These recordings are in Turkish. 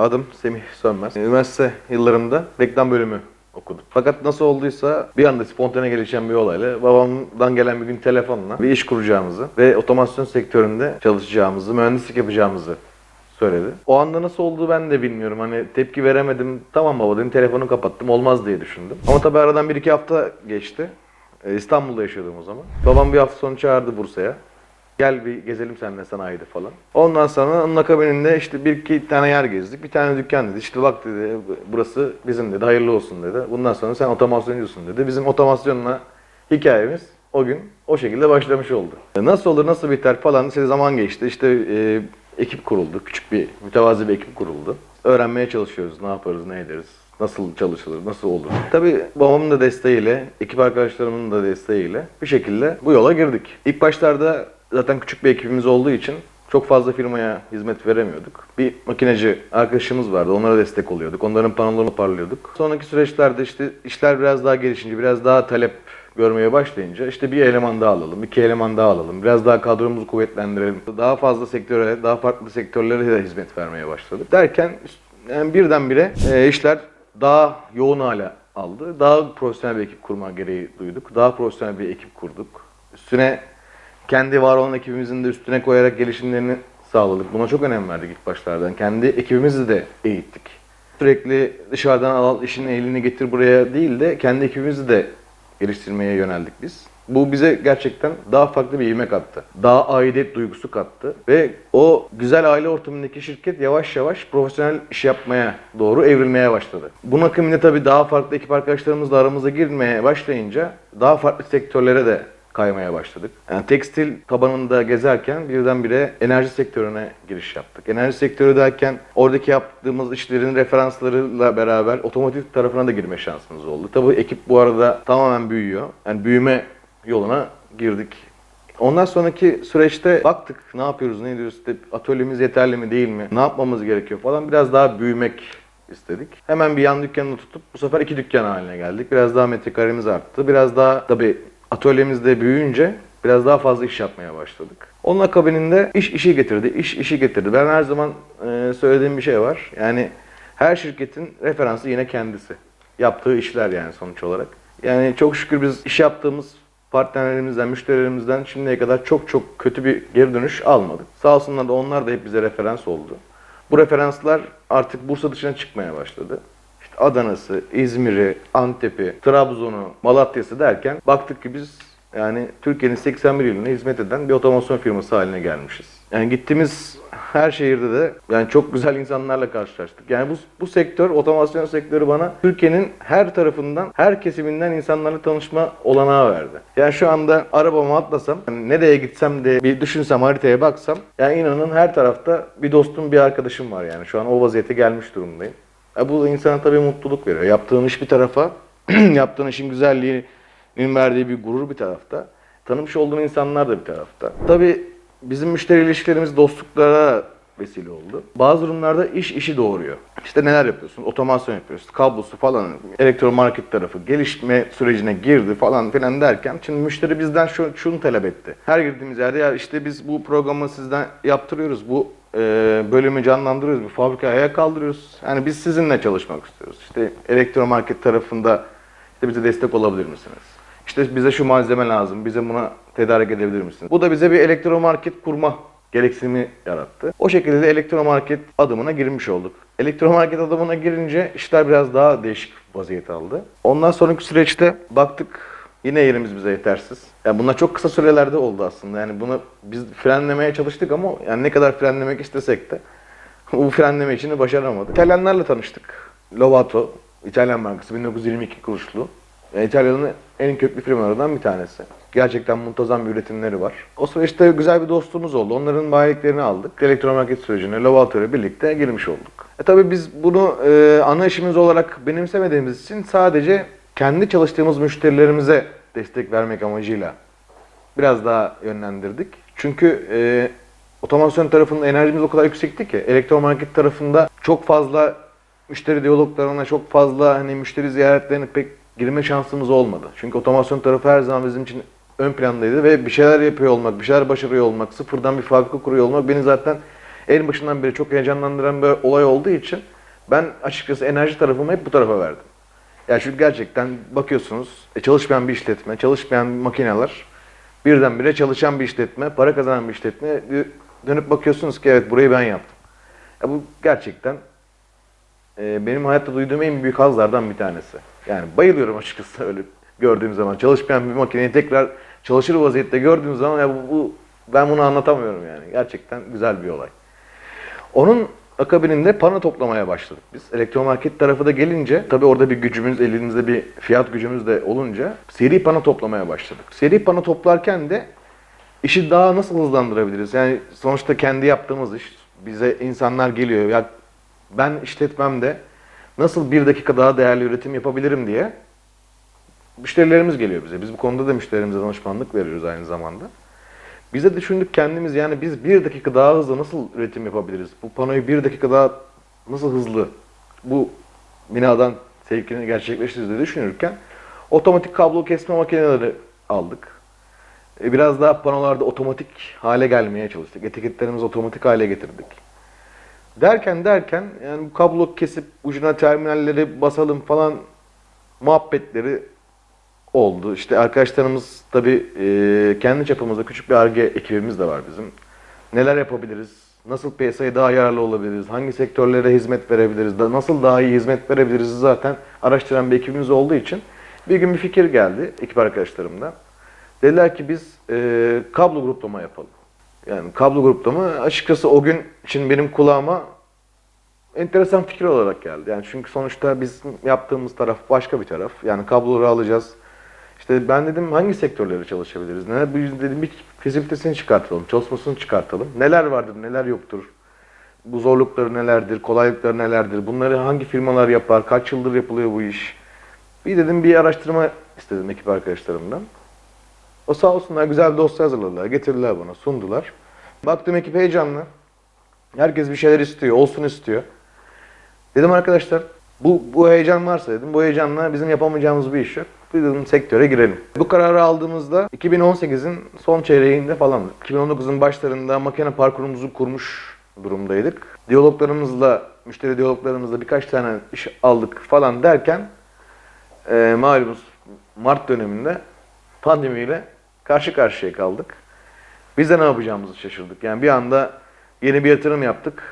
Adım Semih Sönmez. Üniversite yıllarımda reklam bölümü okudum. Fakat nasıl olduysa bir anda spontane gelişen bir olayla babamdan gelen bir gün telefonla bir iş kuracağımızı ve otomasyon sektöründe çalışacağımızı, mühendislik yapacağımızı söyledi. O anda nasıl olduğu ben de bilmiyorum. Hani tepki veremedim. Tamam baba dedim telefonu kapattım. Olmaz diye düşündüm. Ama tabii aradan bir iki hafta geçti. Ee, İstanbul'da yaşıyordum o zaman. Babam bir hafta sonu çağırdı Bursa'ya. Gel bir gezelim seninle sanayide falan. Ondan sonra onun akabininde işte bir iki tane yer gezdik. Bir tane dükkan dedi. İşte bak dedi burası bizim dedi. Hayırlı olsun dedi. Bundan sonra sen otomasyoncusun dedi. Bizim otomasyonla hikayemiz o gün o şekilde başlamış oldu. Nasıl olur nasıl biter falan işte zaman geçti. İşte e, ekip kuruldu. Küçük bir mütevazi bir ekip kuruldu. Öğrenmeye çalışıyoruz. Ne yaparız, ne ederiz. Nasıl çalışılır, nasıl olur? Tabii babamın da desteğiyle, ekip arkadaşlarımın da desteğiyle bir şekilde bu yola girdik. İlk başlarda zaten küçük bir ekibimiz olduğu için çok fazla firmaya hizmet veremiyorduk. Bir makineci arkadaşımız vardı. Onlara destek oluyorduk. Onların panolarını parlıyorduk. Sonraki süreçlerde işte işler biraz daha gelişince, biraz daha talep görmeye başlayınca işte bir eleman daha alalım, iki eleman daha alalım, biraz daha kadromuzu kuvvetlendirelim. Daha fazla sektöre, daha farklı sektörlere de hizmet vermeye başladık. Derken yani birdenbire e, işler daha yoğun hale aldı. Daha profesyonel bir ekip kurma gereği duyduk. Daha profesyonel bir ekip kurduk. Üstüne kendi var olan ekibimizin de üstüne koyarak gelişimlerini sağladık. Buna çok önem verdik ilk başlardan. Kendi ekibimizi de eğittik. Sürekli dışarıdan al işin elini getir buraya değil de kendi ekibimizi de geliştirmeye yöneldik biz. Bu bize gerçekten daha farklı bir ivme kattı. Daha aidiyet duygusu kattı. Ve o güzel aile ortamındaki şirket yavaş yavaş profesyonel iş yapmaya doğru evrilmeye başladı. Bunun akabinde tabii daha farklı ekip arkadaşlarımızla aramıza girmeye başlayınca daha farklı sektörlere de kaymaya başladık. Yani tekstil tabanında gezerken birdenbire enerji sektörüne giriş yaptık. Enerji sektörü derken oradaki yaptığımız işlerin referanslarıyla beraber otomotiv tarafına da girme şansımız oldu. Tabii ekip bu arada tamamen büyüyor. Yani büyüme yoluna girdik. Ondan sonraki süreçte baktık ne yapıyoruz, ne ediyoruz, işte atölyemiz yeterli mi değil mi, ne yapmamız gerekiyor falan biraz daha büyümek istedik. Hemen bir yan dükkanını tutup bu sefer iki dükkan haline geldik. Biraz daha metrekaremiz arttı. Biraz daha tabii atölyemiz de büyüyünce biraz daha fazla iş yapmaya başladık. Onun akabininde iş işi getirdi, iş işi getirdi. Ben her zaman e, söylediğim bir şey var. Yani her şirketin referansı yine kendisi. Yaptığı işler yani sonuç olarak. Yani çok şükür biz iş yaptığımız partnerlerimizden, müşterilerimizden şimdiye kadar çok çok kötü bir geri dönüş almadık. Sağ olsunlar da onlar da hep bize referans oldu. Bu referanslar artık Bursa dışına çıkmaya başladı. Adana'sı, İzmir'i, Antep'i, Trabzon'u, Malatya'sı derken baktık ki biz yani Türkiye'nin 81 iline hizmet eden bir otomasyon firması haline gelmişiz. Yani gittiğimiz her şehirde de yani çok güzel insanlarla karşılaştık. Yani bu, bu sektör, otomasyon sektörü bana Türkiye'nin her tarafından, her kesiminden insanlarla tanışma olanağı verdi. Yani şu anda arabama atlasam, yani nereye gitsem de bir düşünsem, haritaya baksam, yani inanın her tarafta bir dostum, bir arkadaşım var yani. Şu an o vaziyete gelmiş durumdayım. Ya bu insana tabii mutluluk veriyor. Yaptığın iş bir tarafa, yaptığın işin güzelliğinin verdiği bir gurur bir tarafta. Tanımış olduğun insanlar da bir tarafta. Tabii bizim müşteri ilişkilerimiz dostluklara vesile oldu. Bazı durumlarda iş işi doğuruyor. İşte neler yapıyorsun? Otomasyon yapıyorsun, kablosu falan, elektromarket tarafı, gelişme sürecine girdi falan filan derken şimdi müşteri bizden şu, şunu talep etti. Her girdiğimiz yerde ya işte biz bu programı sizden yaptırıyoruz, bu e, bölümü canlandırıyoruz, bu fabrikayı ayağa kaldırıyoruz. Yani biz sizinle çalışmak istiyoruz. İşte elektromarket tarafında işte bize destek olabilir misiniz? İşte bize şu malzeme lazım, bize buna tedarik edebilir misiniz? Bu da bize bir elektromarket kurma gereksinimi yarattı. O şekilde de elektromarket adımına girmiş olduk. Elektromarket adımına girince işler biraz daha değişik vaziyet aldı. Ondan sonraki süreçte baktık yine yerimiz bize yetersiz. Yani bunlar çok kısa sürelerde oldu aslında. Yani bunu biz frenlemeye çalıştık ama yani ne kadar frenlemek istesek de bu frenleme işini başaramadık. İtalyanlarla tanıştık. Lovato, İtalyan bankası 1922 kuruluşlu. Yani İtalya'nın en köklü firmalarından bir tanesi. Gerçekten muntazam bir üretimleri var. O süreçte güzel bir dostluğumuz oldu. Onların bayiliklerini aldık. Elektromarket sürecine Lovato ile birlikte girmiş olduk. E tabii biz bunu e, ana işimiz olarak benimsemediğimiz için sadece kendi çalıştığımız müşterilerimize destek vermek amacıyla biraz daha yönlendirdik. Çünkü e, otomasyon tarafında enerjimiz o kadar yüksekti ki elektromarket tarafında çok fazla müşteri diyaloglarına, çok fazla hani müşteri ziyaretlerine pek girme şansımız olmadı. Çünkü otomasyon tarafı her zaman bizim için ön plandaydı ve bir şeyler yapıyor olmak, bir şeyler başarıyor olmak, sıfırdan bir fabrika kuruyor olmak beni zaten en başından beri çok heyecanlandıran bir olay olduğu için ben açıkçası enerji tarafımı hep bu tarafa verdim. Yani çünkü gerçekten bakıyorsunuz e, çalışmayan bir işletme, çalışmayan makineler birdenbire çalışan bir işletme, para kazanan bir işletme dö- dönüp bakıyorsunuz ki evet burayı ben yaptım. Ya bu gerçekten e, benim hayatta duyduğum en büyük hazlardan bir tanesi. Yani bayılıyorum açıkçası öyle gördüğüm zaman. Çalışmayan bir makineyi tekrar çalışır vaziyette gördüğüm zaman ya bu, bu ben bunu anlatamıyorum yani. Gerçekten güzel bir olay. Onun akabininde pano toplamaya başladık biz. Elektromarket tarafı da gelince tabii orada bir gücümüz, elimizde bir fiyat gücümüz de olunca seri pano toplamaya başladık. Seri pano toplarken de işi daha nasıl hızlandırabiliriz? Yani sonuçta kendi yaptığımız iş. Bize insanlar geliyor. Ya ben işletmemde nasıl bir dakika daha değerli üretim yapabilirim diye müşterilerimiz geliyor bize. Biz bu konuda da müşterilerimize danışmanlık veriyoruz aynı zamanda. Biz de düşündük kendimiz yani biz bir dakika daha hızlı nasıl üretim yapabiliriz? Bu panoyu bir dakika daha nasıl hızlı bu binadan sevkini gerçekleştiririz diye düşünürken otomatik kablo kesme makineleri aldık. E, Biraz daha panolarda otomatik hale gelmeye çalıştık. Etiketlerimizi otomatik hale getirdik. Derken derken yani bu kablo kesip ucuna terminalleri basalım falan muhabbetleri oldu. İşte arkadaşlarımız tabii e, kendi çapımızda küçük bir ARGE ekibimiz de var bizim. Neler yapabiliriz? Nasıl piyasaya daha yararlı olabiliriz? Hangi sektörlere hizmet verebiliriz? Nasıl daha iyi hizmet verebiliriz? Zaten araştıran bir ekibimiz olduğu için bir gün bir fikir geldi ekip arkadaşlarımdan. Dediler ki biz e, kablo gruplama yapalım. Yani kablo gruplama açıkçası o gün için benim kulağıma enteresan fikir olarak geldi. Yani çünkü sonuçta biz yaptığımız taraf başka bir taraf. Yani kabloları alacağız. İşte ben dedim hangi sektörlere çalışabiliriz? Neler bu dedim bir fizibilitesini çıkartalım, çalışmasını çıkartalım. Neler vardır, neler yoktur? Bu zorlukları nelerdir, kolaylıkları nelerdir? Bunları hangi firmalar yapar? Kaç yıldır yapılıyor bu iş? Bir dedim bir araştırma istedim ekip arkadaşlarımdan. O sağ olsunlar güzel bir dosya hazırladılar, getirdiler bana, sundular. Baktım ekip heyecanlı. Herkes bir şeyler istiyor, olsun istiyor. Dedim arkadaşlar bu, bu heyecan varsa dedim bu heyecanla bizim yapamayacağımız bir iş yok. Dedim sektöre girelim. Bu kararı aldığımızda 2018'in son çeyreğinde falan 2019'un başlarında makine parkurumuzu kurmuş durumdaydık. Diyaloglarımızla, müşteri diyaloglarımızla birkaç tane iş aldık falan derken e, malumunuz Mart döneminde pandemiyle karşı karşıya kaldık. Biz de ne yapacağımızı şaşırdık. Yani bir anda yeni bir yatırım yaptık.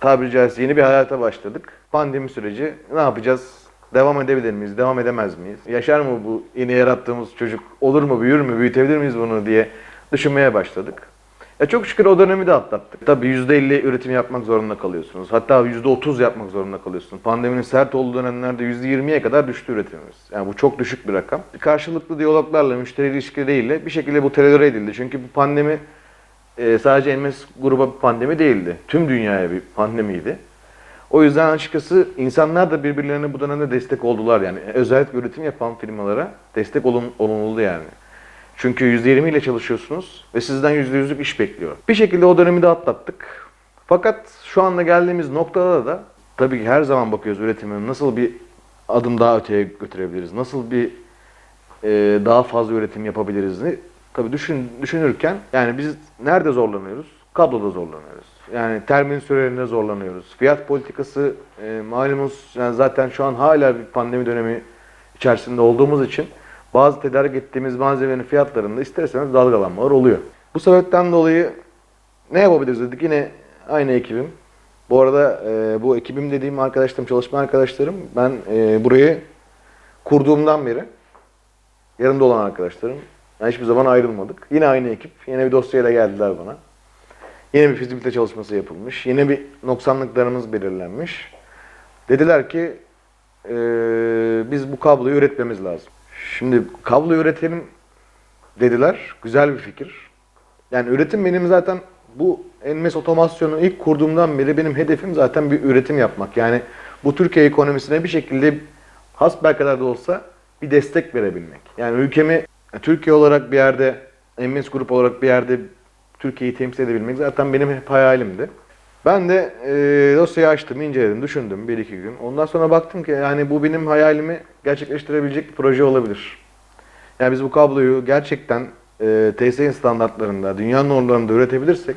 Tabiri caizse yeni bir hayata başladık. Pandemi süreci ne yapacağız? Devam edebilir miyiz? Devam edemez miyiz? Yaşar mı bu yeni yarattığımız çocuk? Olur mu? Büyür mü? Büyütebilir miyiz bunu diye düşünmeye başladık. Ya çok şükür o dönemi de atlattık. Tabii %50 üretim yapmak zorunda kalıyorsunuz. Hatta %30 yapmak zorunda kalıyorsunuz. Pandeminin sert olduğu dönemlerde %20'ye kadar düştü üretimimiz. Yani bu çok düşük bir rakam. Karşılıklı diyaloglarla, müşteri ilişkileriyle bir şekilde bu tolere edildi. Çünkü bu pandemi e, sadece MS gruba bir pandemi değildi. Tüm dünyaya bir pandemiydi. O yüzden açıkçası insanlar da birbirlerine bu dönemde destek oldular yani. Özellikle üretim yapan firmalara destek olun, olunuldu yani. Çünkü %20 ile çalışıyorsunuz ve sizden %100'lük iş bekliyor. Bir şekilde o dönemi de atlattık. Fakat şu anda geldiğimiz noktada da tabii ki her zaman bakıyoruz üretimi nasıl bir adım daha öteye götürebiliriz, nasıl bir e, daha fazla üretim yapabiliriz tabii düşün, düşünürken yani biz nerede zorlanıyoruz? Kabloda zorlanıyoruz. Yani termin sürelerinde zorlanıyoruz. Fiyat politikası e, malumunuz yani zaten şu an hala bir pandemi dönemi içerisinde olduğumuz için bazı tedarik ettiğimiz malzemenin fiyatlarında ister istemez dalgalanmalar oluyor. Bu sebepten dolayı ne yapabiliriz dedik yine aynı ekibim. Bu arada e, bu ekibim dediğim arkadaşlarım, çalışma arkadaşlarım ben e, burayı kurduğumdan beri yanımda olan arkadaşlarım. Yani hiçbir zaman ayrılmadık. Yine aynı ekip. Yine bir dosyayla geldiler bana. Yine bir fizibilite çalışması yapılmış. Yine bir noksanlıklarımız belirlenmiş. Dediler ki eee, biz bu kabloyu üretmemiz lazım. Şimdi kablo üretelim dediler. Güzel bir fikir. Yani üretim benim zaten bu Enmes otomasyonu ilk kurduğumdan beri benim hedefim zaten bir üretim yapmak. Yani bu Türkiye ekonomisine bir şekilde hasbelkader de olsa bir destek verebilmek. Yani ülkemi Türkiye olarak bir yerde, Enmes Grup olarak bir yerde Türkiye'yi temsil edebilmek zaten benim hep hayalimdi. Ben de e, dosyayı açtım, inceledim, düşündüm bir iki gün. Ondan sonra baktım ki yani bu benim hayalimi gerçekleştirebilecek bir proje olabilir. Yani biz bu kabloyu gerçekten e, TSE standartlarında, dünya normlarında üretebilirsek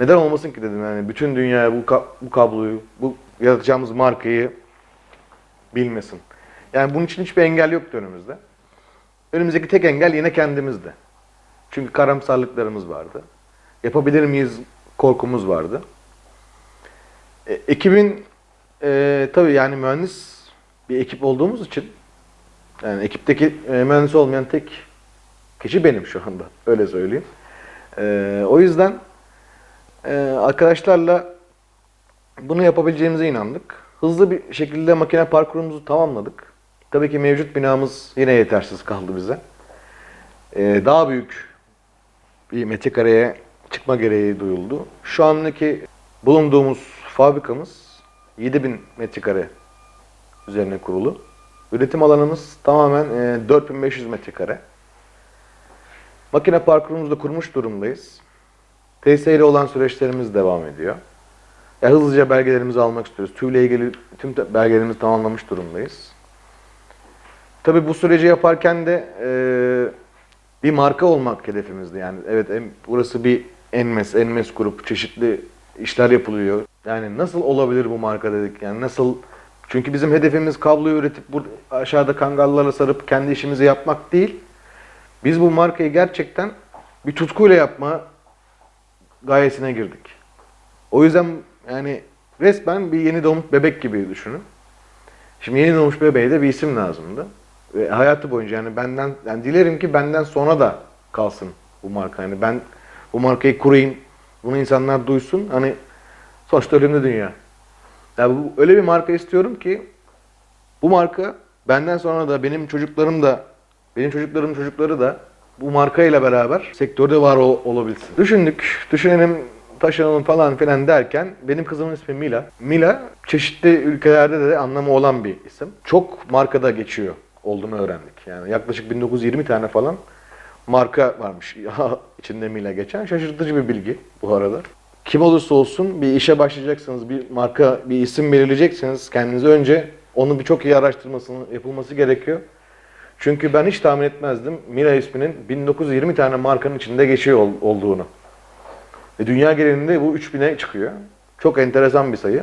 Neden olmasın ki dedim yani bütün dünya bu, ka- bu kabloyu, bu yaratacağımız markayı bilmesin. Yani bunun için hiçbir engel yoktu önümüzde. Önümüzdeki tek engel yine kendimizdi. Çünkü karamsarlıklarımız vardı. Yapabilir miyiz korkumuz vardı. E, ekibin e, tabii yani mühendis bir ekip olduğumuz için yani ekipteki e, mühendis olmayan tek kişi benim şu anda. Öyle söyleyeyim. E, o yüzden e, arkadaşlarla bunu yapabileceğimize inandık. Hızlı bir şekilde makine parkurumuzu tamamladık. Tabii ki mevcut binamız yine yetersiz kaldı bize. E, daha büyük bir metrekareye çıkma gereği duyuldu. Şu andaki bulunduğumuz fabrikamız 7000 metrekare üzerine kurulu. Üretim alanımız tamamen e, 4500 metrekare. Makine parkurumuzu da kurmuş durumdayız. TS ile olan süreçlerimiz devam ediyor. Ya hızlıca belgelerimizi almak istiyoruz. TÜV ile ilgili tüm belgelerimizi tamamlamış durumdayız. Tabii bu süreci yaparken de e, bir marka olmak hedefimizdi. Yani evet em- burası bir Enmes, Enmes grup çeşitli işler yapılıyor. Yani nasıl olabilir bu marka dedik. Yani nasıl çünkü bizim hedefimiz kabloyu üretip bu aşağıda kangallara sarıp kendi işimizi yapmak değil. Biz bu markayı gerçekten bir tutkuyla yapma gayesine girdik. O yüzden yani resmen bir yeni doğmuş bebek gibi düşünün. Şimdi yeni doğmuş bebeğe de bir isim lazımdı. Ve hayatı boyunca yani benden yani dilerim ki benden sonra da kalsın bu marka. Yani ben bu markayı kurayım. Bunu insanlar duysun. Hani sonuçta ölümlü dünya. Yani bu, öyle bir marka istiyorum ki bu marka benden sonra da benim çocuklarım da benim çocuklarımın çocukları da bu markayla beraber sektörde var ol- olabilsin. Düşündük, düşünelim, taşınalım falan filan derken benim kızımın ismi Mila. Mila çeşitli ülkelerde de anlamı olan bir isim. Çok markada geçiyor olduğunu öğrendik. Yani yaklaşık 1920 tane falan marka varmış içinde Mila geçen. Şaşırtıcı bir bilgi bu arada. Kim olursa olsun bir işe başlayacaksınız, bir marka, bir isim belirleyeceksiniz. Kendinize önce onu bir çok iyi araştırmasının yapılması gerekiyor. Çünkü ben hiç tahmin etmezdim Mila isminin 1920 tane markanın içinde geçiyor ol- olduğunu. Ve dünya genelinde bu 3000'e çıkıyor. Çok enteresan bir sayı.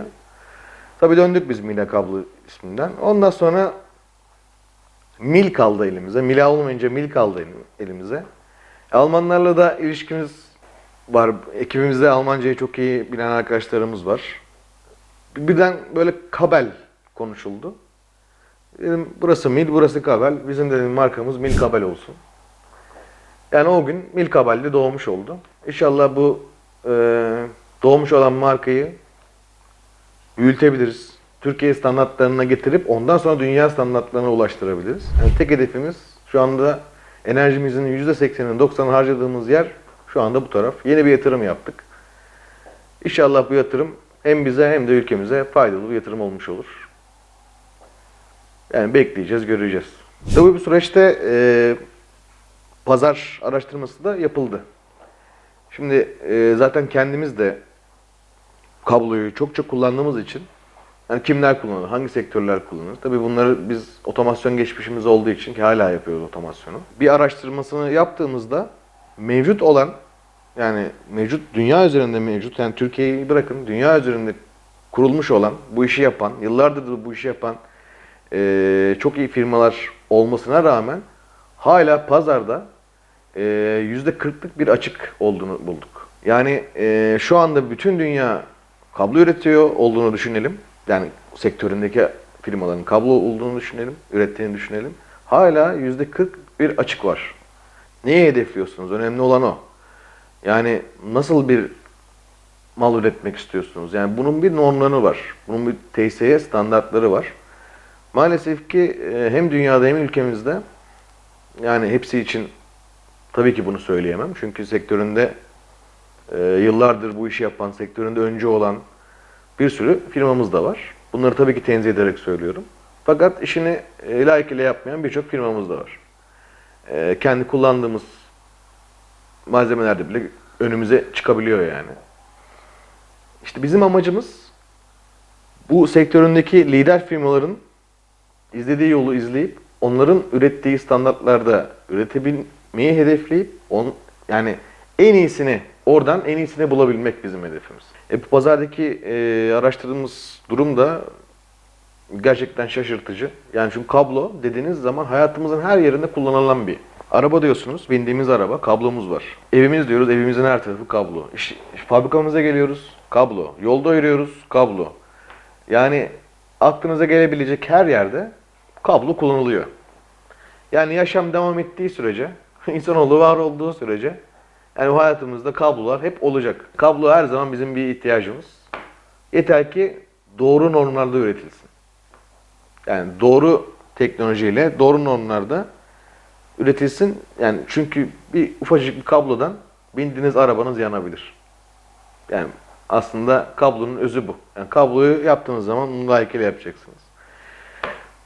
Tabii döndük biz Mila kablo isminden. Ondan sonra Mil kaldı elimize. Mila olmayınca Mil kaldı elim- elimize. Almanlarla da ilişkimiz var. Ekibimizde Almancayı çok iyi bilen arkadaşlarımız var. Birden böyle Kabel konuşuldu. Dedim burası Mil, burası Kabel. Bizim dedim markamız Mil Kabel olsun. Yani o gün Mil Kabel'de doğmuş oldu. İnşallah bu e, doğmuş olan markayı büyütebiliriz. Türkiye standartlarına getirip ondan sonra dünya standartlarına ulaştırabiliriz. Yani tek hedefimiz şu anda enerjimizin %80'ini 90'ını harcadığımız yer şu anda bu taraf. Yeni bir yatırım yaptık. İnşallah bu yatırım hem bize hem de ülkemize faydalı bir yatırım olmuş olur. Yani bekleyeceğiz, göreceğiz. Tabii bu süreçte e, pazar araştırması da yapıldı. Şimdi e, zaten kendimiz de kabloyu çok çok kullandığımız için yani kimler kullanır, hangi sektörler kullanır? Tabii bunları biz otomasyon geçmişimiz olduğu için ki hala yapıyoruz otomasyonu. Bir araştırmasını yaptığımızda mevcut olan yani mevcut dünya üzerinde mevcut yani Türkiye'yi bırakın dünya üzerinde kurulmuş olan bu işi yapan yıllardır da bu işi yapan eee, çok iyi firmalar olmasına rağmen hala pazarda yüzde kırklık bir açık olduğunu bulduk. Yani eee, şu anda bütün dünya kablo üretiyor olduğunu düşünelim. Yani sektöründeki firmaların kablo olduğunu düşünelim, ürettiğini düşünelim. Hala yüzde kırk bir açık var. Neyi hedefliyorsunuz? Önemli olan o. Yani nasıl bir mal üretmek istiyorsunuz? Yani bunun bir normları var. Bunun bir TSE standartları var. Maalesef ki e, hem dünyada hem ülkemizde yani hepsi için tabii ki bunu söyleyemem. Çünkü sektöründe e, yıllardır bu işi yapan, sektöründe önce olan bir sürü firmamız da var. Bunları tabii ki tenzih ederek söylüyorum. Fakat işini e, layıkıyla yapmayan birçok firmamız da var. E, kendi kullandığımız malzemelerde bile önümüze çıkabiliyor yani. İşte bizim amacımız bu sektöründeki lider firmaların izlediği yolu izleyip onların ürettiği standartlarda üretebilmeyi hedefleyip on, yani en iyisini oradan en iyisini bulabilmek bizim hedefimiz. E, bu pazardaki e, araştırdığımız durum da gerçekten şaşırtıcı. Yani çünkü kablo dediğiniz zaman hayatımızın her yerinde kullanılan bir Araba diyorsunuz, bindiğimiz araba, kablomuz var. Evimiz diyoruz, evimizin her tarafı kablo. İş, fabrikamıza geliyoruz, kablo. Yolda yürüyoruz, kablo. Yani aklınıza gelebilecek her yerde kablo kullanılıyor. Yani yaşam devam ettiği sürece, insanoğlu var olduğu sürece, yani hayatımızda kablolar hep olacak. Kablo her zaman bizim bir ihtiyacımız. Yeter ki doğru normlarda üretilsin. Yani doğru teknolojiyle, doğru normlarda üretilsin. Yani çünkü bir ufacık bir kablodan bindiğiniz arabanız yanabilir. Yani aslında kablonun özü bu. Yani kabloyu yaptığınız zaman bunu layıkıyla yapacaksınız.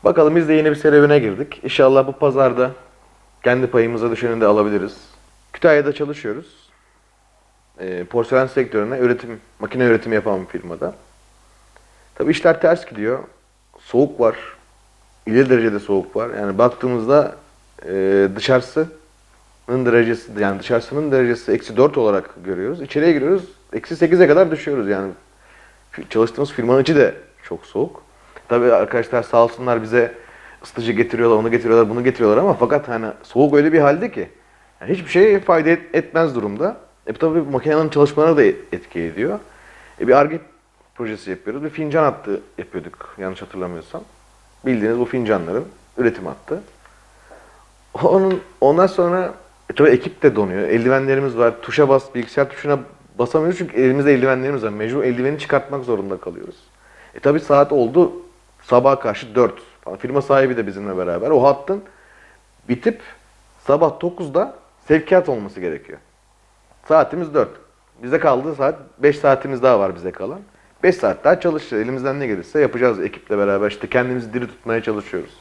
Bakalım biz de yeni bir serüvene girdik. İnşallah bu pazarda kendi payımıza düşeni de alabiliriz. Kütahya'da çalışıyoruz. Ee, porselen sektörüne üretim, makine üretimi yapan bir firmada. Tabii işler ters gidiyor. Soğuk var. İleri derecede soğuk var. Yani baktığımızda e, dışarısının derecesi yani dışarısının derecesi eksi 4 olarak görüyoruz. İçeriye giriyoruz. Eksi 8'e kadar düşüyoruz yani. Çalıştığımız firmanın içi de çok soğuk. Tabii arkadaşlar sağ olsunlar bize ısıtıcı getiriyorlar, onu getiriyorlar, bunu getiriyorlar ama fakat hani soğuk öyle bir halde ki yani hiçbir şey fayda et- etmez durumda. E tabii makinenin çalışmalarına da etki ediyor. E bir arge projesi yapıyoruz. Bir fincan hattı yapıyorduk yanlış hatırlamıyorsam. Bildiğiniz bu fincanların üretim hattı. Onun ondan sonra e, tabii ekip de donuyor. Eldivenlerimiz var. Tuşa bas, bilgisayar tuşuna basamıyoruz çünkü elimizde eldivenlerimiz var. Mecbur eldiveni çıkartmak zorunda kalıyoruz. E tabii saat oldu sabaha karşı 4. Falan. Firma sahibi de bizimle beraber. O hattın bitip sabah 9'da sevkiyat olması gerekiyor. Saatimiz 4. Bize kaldığı saat 5 saatimiz daha var bize kalan. 5 saat daha çalışacağız. Elimizden ne gelirse yapacağız ekiple beraber. İşte kendimizi diri tutmaya çalışıyoruz.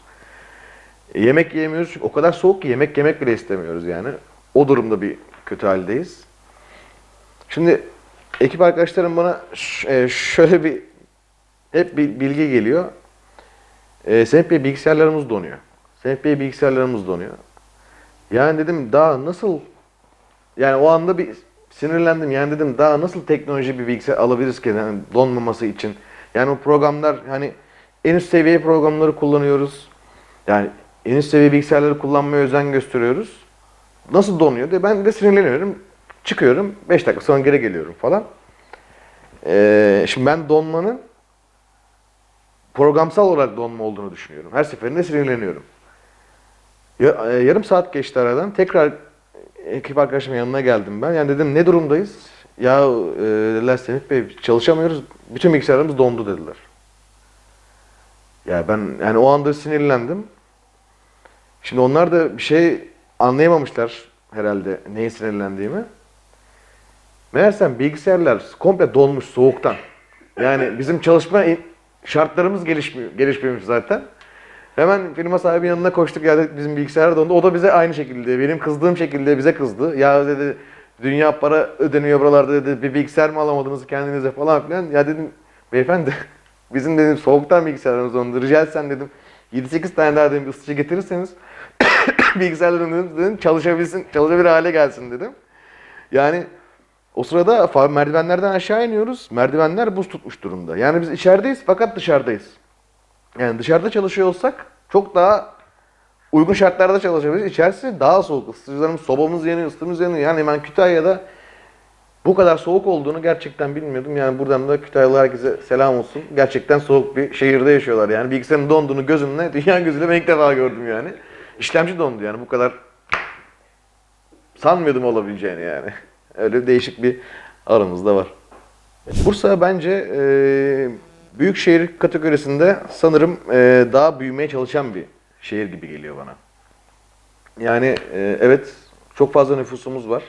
E, yemek yiyemiyoruz çünkü o kadar soğuk ki yemek yemek bile istemiyoruz yani. O durumda bir kötü haldeyiz. Şimdi ekip arkadaşlarım bana e, şöyle bir hep bir bilgi geliyor. E, Semih Bey bilgisayarlarımız donuyor. Semih Bey bilgisayarlarımız donuyor. Yani dedim daha nasıl yani o anda bir sinirlendim. Yani dedim daha nasıl teknoloji bir bilgisayar alabiliriz ki yani donmaması için. Yani o programlar hani en üst seviye programları kullanıyoruz. Yani en üst seviye bilgisayarları kullanmaya özen gösteriyoruz. Nasıl donuyor diye ben de sinirleniyorum. Çıkıyorum. 5 dakika sonra geri geliyorum falan. Ee, şimdi ben donmanın programsal olarak donma olduğunu düşünüyorum. Her seferinde sinirleniyorum. E, yarım saat geçti aradan. Tekrar ekip arkadaşımın yanına geldim ben. Yani dedim ne durumdayız? Ya e, dediler Semih Bey çalışamıyoruz. Bütün bilgisayarlarımız dondu dediler. Ya ben yani o anda sinirlendim. Şimdi onlar da bir şey anlayamamışlar herhalde neye sinirlendiğimi. Meğersem bilgisayarlar komple donmuş soğuktan. Yani bizim çalışma şartlarımız gelişmiyor, gelişmemiş zaten. Hemen firma sahibi yanına koştuk ya dedik bizim bilgisayar dondu. O da bize aynı şekilde, benim kızdığım şekilde bize kızdı. Ya dedi dünya para ödeniyor buralarda dedi bir bilgisayar mı alamadınız kendinize falan filan. Ya dedim beyefendi bizim dedim soğuktan bilgisayarımız dondu. Rica etsem dedim 7-8 tane daha dedim ısıtıcı getirirseniz bilgisayarlarınız dedim çalışabilsin, çalışabilir hale gelsin dedim. Yani o sırada merdivenlerden aşağı iniyoruz. Merdivenler buz tutmuş durumda. Yani biz içerideyiz fakat dışarıdayız. Yani dışarıda çalışıyor olsak çok daha uygun şartlarda çalışabiliriz. İçerisi daha soğuk. Isıtıcılarımız, sobamız yanıyor, ısıtımız yanıyor. Yani ben Kütahya'da bu kadar soğuk olduğunu gerçekten bilmiyordum. Yani buradan da Kütahyalı herkese selam olsun. Gerçekten soğuk bir şehirde yaşıyorlar. Yani bilgisayarın donduğunu gözümle, dünya gözüyle ben ilk defa gördüm yani. İşlemci dondu yani bu kadar sanmıyordum olabileceğini yani. Öyle değişik bir aramızda var. Bursa bence e, büyük şehir kategorisinde sanırım e, daha büyümeye çalışan bir şehir gibi geliyor bana. Yani e, evet çok fazla nüfusumuz var.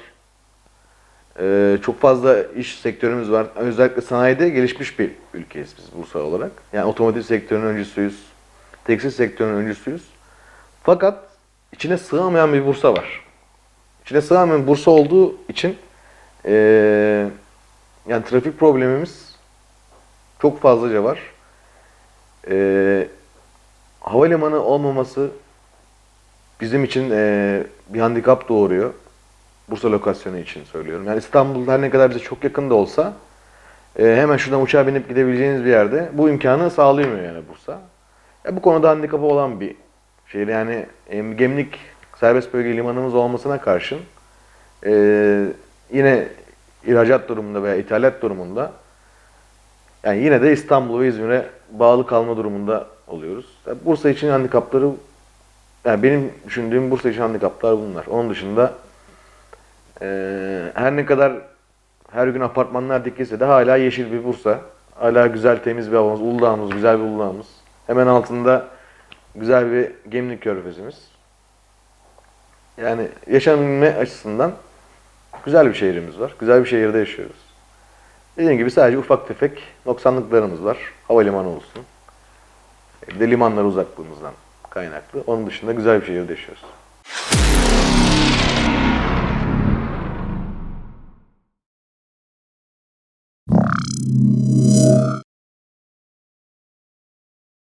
E, çok fazla iş sektörümüz var. Özellikle sanayide gelişmiş bir ülkeyiz biz Bursa olarak. Yani otomotiv sektörünün öncüsüyüz. Tekstil sektörünün öncüsüyüz. Fakat içine sığamayan bir Bursa var. İçine sığamayan Bursa olduğu için e, yani trafik problemimiz çok fazlaca var. E, havalimanı olmaması bizim için e, bir handikap doğuruyor. Bursa lokasyonu için söylüyorum. Yani İstanbul her ne kadar bize çok yakın da olsa e, hemen şuradan uçağa binip gidebileceğiniz bir yerde bu imkanı sağlayamıyor yani Bursa. Ya bu konuda handikapı olan bir şehir. Yani e, Gemlik serbest bölge limanımız olmasına karşın e, yine ihracat durumunda veya ithalat durumunda yani yine de İstanbul ve İzmir'e bağlı kalma durumunda oluyoruz. Yani Bursa için handikapları yani benim düşündüğüm Bursa için handikaplar bunlar. Onun dışında eee, her ne kadar her gün apartmanlar dikilse de hala yeşil bir Bursa. Hala güzel temiz bir havamız, Uludağ'ımız, güzel bir Uludağ'ımız. Hemen altında güzel bir Gemlik Körfezimiz. Yani yaşanabilme açısından güzel bir şehrimiz var. Güzel bir şehirde yaşıyoruz. Dediğim gibi sadece ufak tefek noksanlıklarımız var. Havalimanı olsun. Bir de limanlara uzaklığımızdan kaynaklı. Onun dışında güzel bir şehirde yaşıyoruz.